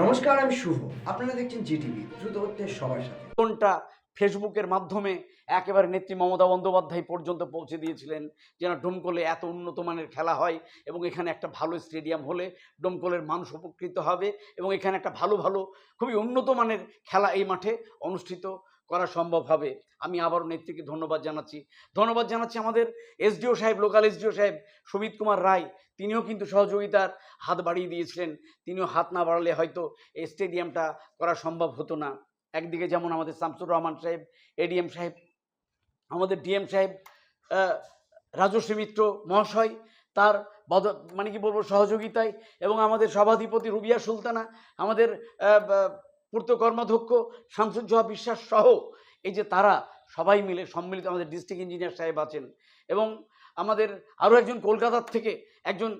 নমস্কার, আমি শুভ। আপনারা দেখছেন জিটিভি, দ্রুত হচ্ছে সবার সাথে। কোনটা ফেসবুকের মাধ্যমে একেবারে নেত্রী মমতা বন্দ্যোপাধ্যায় পর্যন্ত পৌঁছে দিয়েছিলেন, যেন ডোমকলে এত উন্নত মানের খেলা হয় এবং এখানে একটা ভালো স্টেডিয়াম হলে ডোমকলের মানুষ উপকৃত হবে এবং এখানে একটা ভালো ভালো, খুবই উন্নত মানের খেলা এই মাঠে অনুষ্ঠিত করা সম্ভব হবে। আমি আবারও নেত্রীকে ধন্যবাদ জানাচ্ছি। ধন্যবাদ জানাচ্ছি আমাদের এসডিও সাহেব, লোকাল এসডিও সাহেব সুমিত কুমার রায়। তিনিও কিন্তু সহযোগিতার হাত বাড়িয়ে দিয়েছিলেন। তিনিও হাত না বাড়ালে হয়তো এই স্টেডিয়ামটা করা সম্ভব হতো না। একদিকে যেমন আমাদের শামসুর রহমান সাহেব, এডিএম সাহেব, আমাদের ডিএম সাহেব রাজশ্রী মিত্র মহাশয় তার বদ মানে কি বলব, সহযোগিতায় এবং আমাদের সভাধিপতি রুবিয়া সুলতানা, আমাদের পূর্ত কর্মাধ্যক্ষ শামসুজ্জোহা বিশ্বাস সহ এই যে তারা সবাই মিলে সম্মিলিত আমাদের ডিস্ট্রিক্ট ইঞ্জিনিয়ার সাহেব আছেন এবং আমাদের আরও একজন কলকাতার থেকে একজন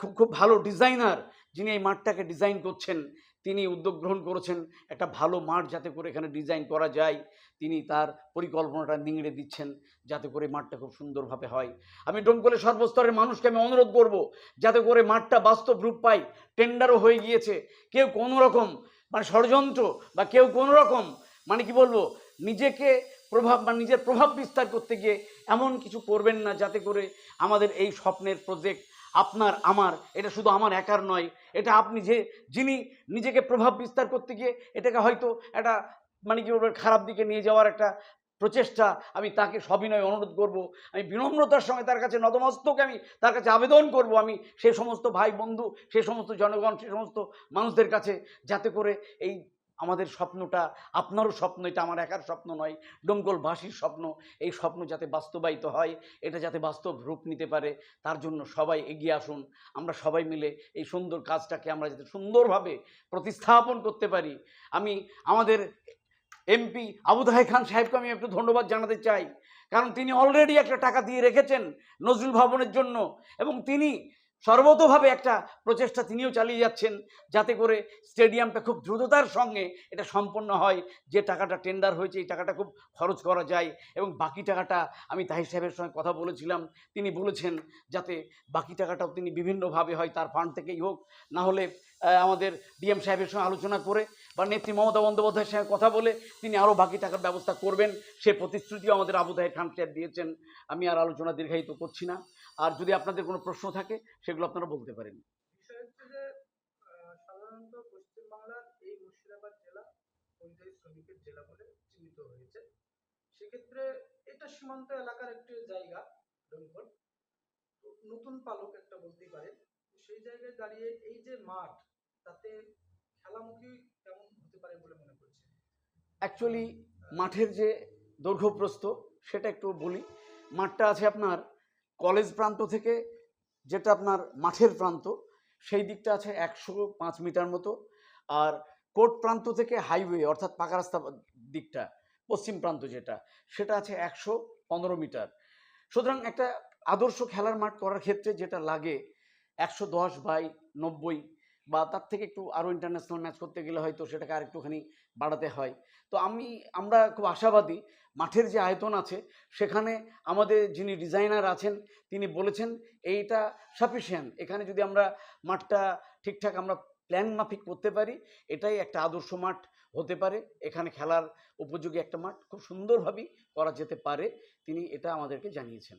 খুব খুব ভালো ডিজাইনার যিনি এই মাঠটাকে ডিজাইন করছেন, তিনি উদ্যোগ গ্রহণ করেছেন, একটা ভালো মাঠ যাতে করে এখানে ডিজাইন করা যায়, তিনি তার পরিকল্পনাটা নিংড়ে দিচ্ছেন যাতে করে মাঠটা খুব সুন্দরভাবে হয়। আমি ডোমকলের সর্বস্তরের মানুষকে আমি অনুরোধ করব, যাতে করে মাঠটা বাস্তব রূপ পায় টেন্ডারও হয়ে গিয়েছে, কেউ কোনো রকম মানে ষড়যন্ত্র বা কেউ কোনো রকম মানে কি বলব, নিজেকে প্রভাব বা নিজের প্রভাব বিস্তার করতে গিয়ে এমন কিছু করবেন না যাতে করে আমাদের এই স্বপ্নের প্রজেক্ট আপনার, আমার, এটা শুধু আমার একার নয়, এটা আপনি যে, যিনি নিজেকে প্রভাব বিস্তার করতে গিয়ে এটাকে হয়তো একটা মানে কি বলব, খারাপ দিকে নিয়ে যাওয়ার একটা প্রচেষ্টা, আমি তাকে সবিনয় অনুরোধ করব, আমি বিনম্রতার সঙ্গে তার কাছে নতমস্তকে আমি তার কাছে আবেদন করব, আমি সে সমস্ত ভাই বন্ধু, সে সমস্ত জনগণ, সে সমস্ত মানুষদের কাছে যাতে করে এই আমাদের স্বপ্নটা, আপনারও স্বপ্ন, এটা আমার একার স্বপ্ন নয় ডোমকলবাসীর স্বপ্ন, এই স্বপ্ন যাতে বাস্তবায়িত হয়, এটা যাতে বাস্তব রূপ নিতে পারে, তার জন্য সবাই এগিয়ে আসুন, আমরা সবাই মিলে এই সুন্দর কাজটাকে আমরা যাতে সুন্দরভাবে প্রতিস্থাপন করতে পারি, আমি আমাদের এমপি আবুদাহে খান সাহেবকে আমি একটু ধন্যবাদ জানাতে চাই। কারণ তিনি অলরেডি একটা টাকা দিয়ে রেখেছেন নজরুল ভবনের জন্য এবং তিনি সর্বতোভাবে একটা প্রচেষ্টা তিনিও চালিয়ে যাচ্ছেন যাতে করে স্টেডিয়ামটা খুব দ্রুততার সঙ্গে এটা সম্পন্ন হয়, যে টাকাটা টেন্ডার হয়েছে এই টাকাটা খুব খরচ করা যায় এবং বাকি টাকাটা আমি তাহির সাহেবের সঙ্গে কথা বলেছিলাম, তিনি বলেছেন যাতে বাকি টাকাটাও তিনি বিভিন্নভাবে হয় তার ফান্ড থেকেই হোক, না হলে আমাদের ডিএম সাহেবের সঙ্গে আলোচনা করে বা নেত্রী মমতা বন্দ্যোপাধ্যায়ের সঙ্গে কথা বলে তিনি আরও বাকি টাকার ব্যবস্থা করবেন। সে প্রতিশ্রুতিও আমাদের আবুদাহের খান সাহেব দিয়েছেন। আমি আর আলোচনা দীর্ঘায়িত করছি না। আর যদি আপনাদের কোনো প্রশ্ন থাকে, সেগুলো আপনারা বলতে পারেন। সেক্ষেত্রে এটা সীমান্ত এলাকার একটি জায়গা নতুন পালক একটা বলতে পারে। সেই জায়গায় দাঁড়িয়ে এই যে মাঠ, তাতে খেলামুখী কেমন হতে পারে বলে মনে করছেন? অ্যাকচুয়ালি মাঠের যে দৈর্ঘ্যপ্রস্থ সেটা একটু বলি। মাঠটা আছে আপনার কলেজ প্রান্ত থেকে, যেটা আপনার মাঠের প্রান্ত, সেই দিকটা আছে একশো পাঁচ মিটার মতো। আর কোর্ট প্রান্ত থেকে হাইওয়ে, অর্থাৎ পাকা রাস্তা দিকটা, পশ্চিম প্রান্ত যেটা, সেটা আছে একশো পনেরো মিটার। সুতরাং একটা আদর্শ খেলার মাঠ করার ক্ষেত্রে যেটা লাগে একশো দশ বাই নব্বই বা তার থেকে একটু আরও ইন্টারন্যাশনাল ম্যাচ করতে গেলে হয়তো সেটাকে আরেকটুখানি বাড়াতে হয়। তো আমি, আমরা খুব আশাবাদী, মাঠের যে আয়তন আছে, সেখানে আমাদের যিনি ডিজাইনার আছেন, তিনি বলেছেন এইটা সাফিসিয়েন্ট এখানে যদি আমরা মাঠটা ঠিকঠাক আমরা প্ল্যান মাফিক করতে পারি, এটাই একটা আদর্শ মাঠ হতে পারে। এখানে খেলার উপযোগী একটা মাঠ, খুব সুন্দরভাবেই করা যেতে পারে। তিনি এটা আমাদেরকে জানিয়েছেন।